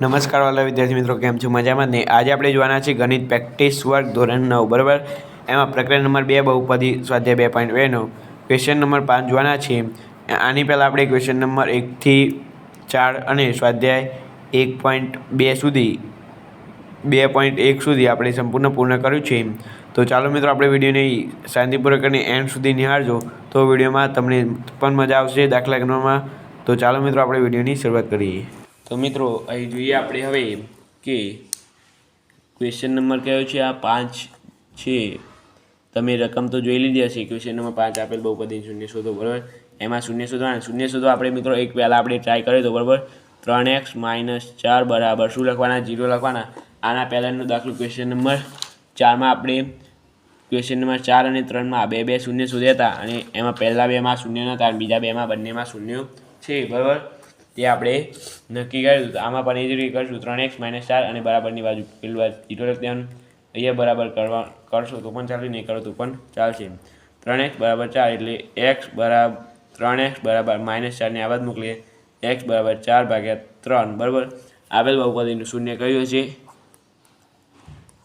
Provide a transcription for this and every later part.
નમસ્કાર વાલા વિદ્યાર્થી મિત્રો, કેમ છો? મજામાં ને? આજે આપણે જોવાના છે ગણિત પ્રેક્ટિસ વર્ગ ધોરણ નવ, બરાબર? એમાં પ્રકરણ નંબર બે બહુપદી, સ્વાધ્યાય બે પોઈન્ટ બેનો ક્વેશ્ચન નંબર પાંચ જોવાના છે. આની પહેલાં આપણે ક્વેશ્ચન નંબર એકથી ચાર અને સ્વાધ્યાય એક પોઈન્ટ બે સુધી, બે પોઈન્ટ એક સુધી આપણે સંપૂર્ણ પૂર્ણ કર્યું છે. તો ચાલો મિત્રો, આપણે વિડીયોને શાંતિપૂર્વક અને એન્ડ સુધી નિહાળજો. તો વિડીયોમાં તમને પણ મજા આવશે દાખલા ગણવામાં. તો ચાલો મિત્રો, આપણે વિડીયોની શરૂઆત કરીએ. તો મિત્રો, અહીં જોઈએ આપણે હવે કે ક્વેશ્ચન નંબર કયો છે? આ પાંચ છે. તમે રકમ તો જોઈ લીધી હશે. ક્વેશ્ચન નંબર પાંચ આપેલ બહુપદી શૂન્ય શોધો, બરાબર? એમાં શૂન્ય શોધવાના શૂન્ય શોધો આપણે મિત્રો, એક પહેલાં આપણે ટ્રાય કર્યો તો, બરાબર? ત્રણ એક્સ માઇનસ ચાર બરાબર શું લખવાના? જીરો લખવાના. આના પહેલાંનો દાખલો ક્વેશ્ચન નંબર ચારમાં આપણે ક્વેશ્ચન નંબર ચાર અને ત્રણમાં બે બે શૂન્ય શોધ્યા હતા અને એમાં પહેલાં બેમાં શૂન્ય નહોતા બીજા બેમાં બંનેમાં શૂન્ય છે, બરાબર? તે આપણે નક્કી કર્યું આમાં પણ એ જ કરશું. ત્રણ એક્સ માઇનસ ચાર અને બરાબરની બાજુ પેલું બાજુ જીરો લખી અહીંયા બરાબર કરવા, કરશો તો પણ ચાલશે, નહીં કરો તો પણ ચાલશે. ત્રણ એક્સ બરાબર ચાર એટલે એક્સ બરાબર ત્રણ એક્સ બરાબર માઇનસ ચારની આ બાદ મોકલીએ. એક્સ બરાબર ચાર ભાગ્યા ત્રણ, બરાબર? આપેલ બહુપદીનું શૂન્ય કયું હશે.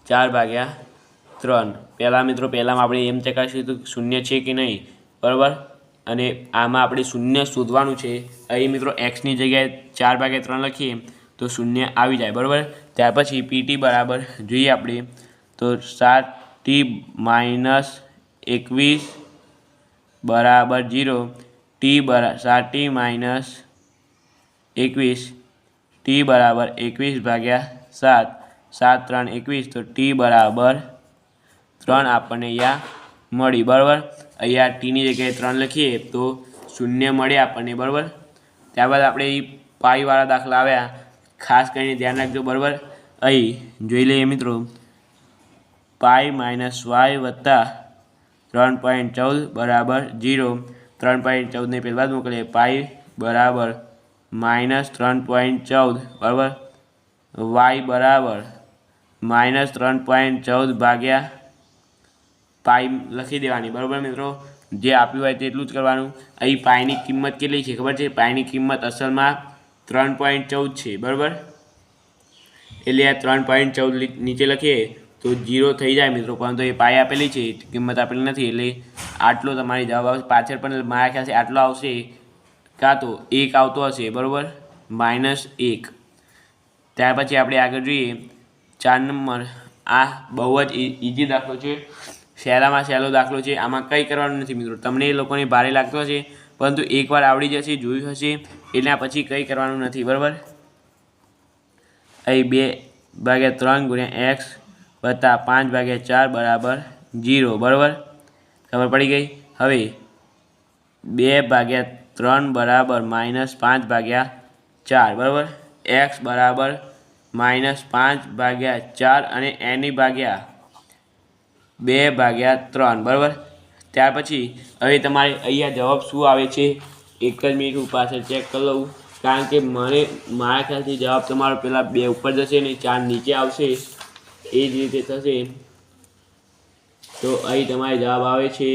ચાર ભાગ્યા ત્રણ. પહેલાં મિત્રો, પહેલાંમાં આપણે એમ ચકાસ્યું હતું શૂન્ય છે કે નહીં? બરાબર? અને આમાં આપણે શૂન્ય શોધવાનું છે. અહીં મિત્રો એક્સની જગ્યાએ ચાર ભાગે ત્રણ લખીએ તો શૂન્ય આવી જાય, બરાબર? ત્યાર પછી પીટી બરાબર જોઈએ આપણે. તો સાત ટી માઇનસ એકવીસ બરાબર જીરો. ટી બરા, સાત ટી માઇનસ એકવીસ. ટી બરાબર એકવીસ ભાગ્યા સાત. સાત ત્રણ એકવીસ, તો ટી બરાબર ત્રણ આપણને અહીંયા મળી, બરાબર? અહીંયા ટીની જગ્યાએ ત્રણ લખીએ તો શૂન્ય મળે આપણને, બરાબર? ત્યારબાદ આપણે એ પાઈવાળા દાખલા આવ્યા. ખાસ કરીને ધ્યાન રાખજો, બરાબર? અહીં જોઈ લઈએ મિત્રો. પાઈ માઇનસ વાય વત્તા ત્રણ પોઈન્ટ ચૌદ બરાબર જીરો ત્રણ પોઈન્ટ ચૌદને પહેલાં જ મોકલીએ. પાઈ બરાબર માઇનસ ત્રણ પોઈન્ટ ચૌદ, બરાબર? વાય બરાબર માઇનસ ત્રણ પોઈન્ટ ચૌદ ભાગ્યા પાઈ લખી દેવાની. બરાબર મિત્રો? જે આપ્યું હોય તેટલું જ કરવાનું. અહીં પાઈની કિંમત કેટલી છે ખબર છે? પાઈની કિંમત અસલમાં ત્રણ પોઈન્ટ ચૌદ છે. બરાબર? એટલે આ ત્રણ પોઈન્ટ ચૌદ નીચે લખીએ તો જીરો થઈ જાય મિત્રો. પરંતુ એ પાઈ આપેલી છે, કિંમત આપેલી નથી. એટલે આટલો તમારી જવાબ આવશે. પાછળ પણ મારા ખ્યાલથી આટલો આવશે. કાં તો એક આવતો હશે. બરાબર? માઇનસ એક. ત્યાર પછી આપણે આગળ જોઈએ. ચાર નંબર. આ બહુ જ ઇઝી દાખલો છે. સહેલામાં સહેલો દાખલો છે, આમાં કંઈ કરવાનું નથી મિત્રો. તમને એ લોકોને ભારે લાગતો હશે, પરંતુ એકવાર આવડી જશે, જોયું હશે, એના પછી કંઈ કરવાનું નથી, બરાબર? અહીં બે ભાગ્યા ત્રણ ગુણ્યા એક્સ વત્તા પાંચ ભાગ્યા ચાર બરાબર જીરો, બરાબર? ખબર પડી ગઈ? હવે બે ભાગ્યા ત્રણ બરાબર માઇનસ પાંચ ભાગ્યા ચાર, બરાબર? એક્સ બરાબર માઇનસ પાંચ ભાગ્યા ચાર અને એની ભાગ્યા બે ભાગ્યા ત્રણ, બરાબર? ત્યાર પછી હવે તમારે અહીંયા જવાબ શું આવે છે? એક જ મિનિટ હું પાછળ ચેક કરી લઉં. કારણ કે મને, મારા ખ્યાલથી જવાબ તમારો પહેલાં બે ઉપર જશે ને ચાર નીચે આવશે. એ જ રીતે થશે. તો અહીં તમારે જવાબ આવે છે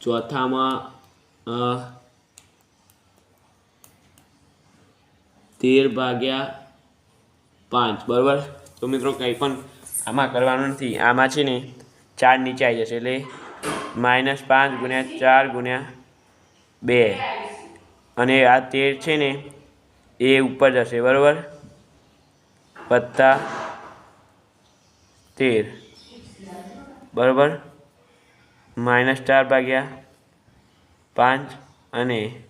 ચોથામાં તેર ભાગ્યા પાંચ, બરાબર? તો મિત્રો કંઈ પણ આમાં કરવાનું નથી. આમાં છે ને ચાર નીચે આવી જશે એટલે માઇનસ પાંચ ગુણ્યા ચાર ગુણ્યા બે. અને આ તેર છે ને એ ઉપર જશે, બરાબર? વત્તા તેર. બરાબર? માઇનસ ચાર ભાગ્યા પાંચ અને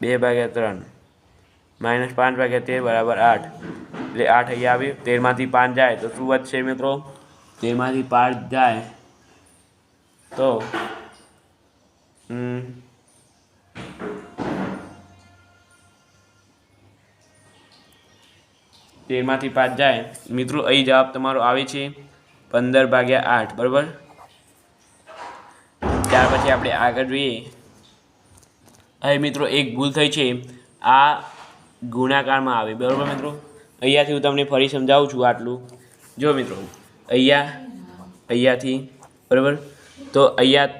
બે ભાગ્યા ત્રણ. માઇનસ પાંચ વાગ્યા તેર બરાબર આઠ. એટલે આઠ અહીંયા આવ્યું તેરમાંથી પાંચ જાય તો શું વધશે મિત્રો? તેરમાંથી પાંચ જાય તો તેરમાંથી પાંચ જાય. મિત્રો, અહીં જવાબ તમારો આવે છે પંદર ભાગ્યા આઠ, બરાબર? ત્યાર પછી આપણે આગળ જોઈએ. હવે મિત્રો, એક ભૂલ થઈ છે. આ ગુણાકારમાં આવે. બરાબર મિત્રો? અહીંયાથી હું તમને ફરી સમજાવું છું આટલું. જો મિત્રો, અહીંયા, અહીંયાથી, બરાબર? તો અહીંયા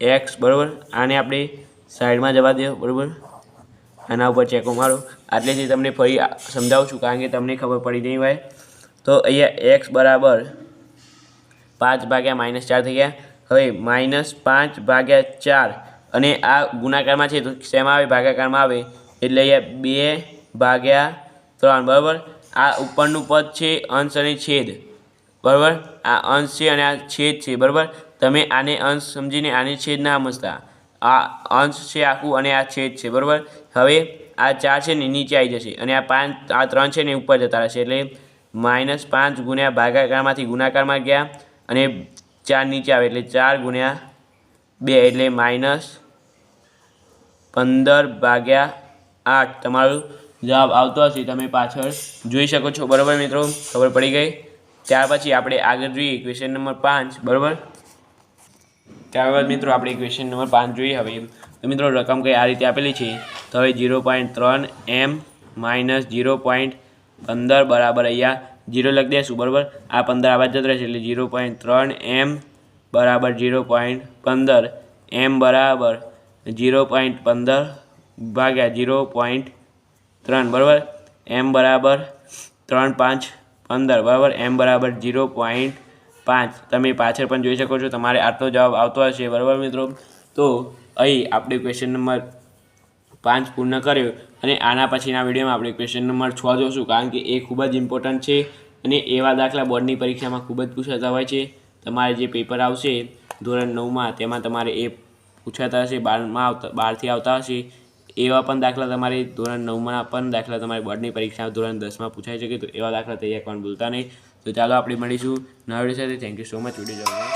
એક્સ બરાબર? આને આપણે સાઈડમાં જવા દો, બરાબર? આના ઉપર ચેકો મારો. આટલેથી તમને ફરી સમજાવું છું, કારણ કે તમને ખબર પડી નહીં હોય. તો અહીંયા એક્સ બરાબર પાંચ ભાગ્યા માઇનસ ચાર થઈ ગયા. હવે માઇનસ પાંચ ભાગ્યા ચાર. અને આ ગુણાકારમાં છે તો શેમાં આવે? ભાગાકારમાં આવે. એટલે અહીંયા બે ભાગ્યા ત્રણ, બરાબર? આ ઉપરનું પદ છે અંશ અને છેદ. બરાબર? આ અંશ છે અને આ છેદ છે, બરાબર? તમે આને અંશ સમજીને આને છેદ ના સમજતા. આ અંશ છે આખું અને આ છેદ છે, બરાબર? હવે આ ચાર છે ને નીચે આવી જશે અને આ પાંચ, આ ત્રણ છે ને ઉપર જતા રહેશે એટલે માઇનસ પાંચ ગુણ્યા ભાગાકારમાંથી ગુણાકારમાં ગયા અને ચાર નીચે આવે એટલે ચાર ગુણ્યા બે એટલે માઇનસ પંદર ભાગ્યા આઠ તમારો જવાબ આવતો હશે, તમે પાછળ જોઈ શકો છો. બરાબર મિત્રો? ખબર પડી ગઈ? ત્યાર પછી આપણે આગળ જોઈએ ક્વેશ્ચન નંબર પાંચ. બરાબર? ત્યારબાદ મિત્રો આપણે ક્વેશ્ચન નંબર પાંચ જોઈએ હવે તો મિત્રો રકમ કંઈ આ રીતે આપેલી છે? તો હવે ઝીરો પોઈન્ટ ત્રણ એમ માઇનસ જીરો પોઈન્ટ પંદર બરાબર અહીંયા ઝીરો લખી દઈશું બરાબર? આ પંદર આવા જતો રહેશે એટલે જીરો પોઈન્ટ ત્રણ એમ બરાબર જીરો પોઈન્ટ પંદર. એમ બરાબર જીરો પોઈન્ટ પંદર ભાગ્યા જીરો પોઈન્ટ ત્રણ, બરાબર? એમ બરાબર ત્રણ, પાંચ, પંદર, બરાબર? એમ બરાબર જીરો પોઈન્ટ પાંચ. તમે પાછળ પણ જોઈ શકો છો, તમારે આટલો જવાબ આવતો હશે, બરાબર મિત્રો? તો અહીં આપણે ક્વેશ્ચન નંબર પાંચ પૂર્ણ કર્યો અને આના પછીના વિડીયોમાં આપણે ક્વેશ્ચન નંબર છ જોશું, કારણ કે એ ખૂબ જ ઇમ્પોર્ટન્ટ છે અને એવા દાખલા બોર્ડની પરીક્ષામાં ખૂબ જ પૂછાતા હોય છે. તમારે જે પેપર આવશે ધોરણ નવમાં, તેમાં તમારે એ પૂછાતા હશે, બારમાં આવતા, બારથી આવતા હશે. એવા પણ દાખલા તમારે ધોરણ નવમાં પણ દાખલા તમારી બોર્ડની પરીક્ષા ધોરણ દસમાં પૂછાઈ શકે તો એવા દાખલા તૈયાર કરવાનું ભૂલતા નહીં. તો ચાલો આપણે મળીશું નવા સાથે thank you so much video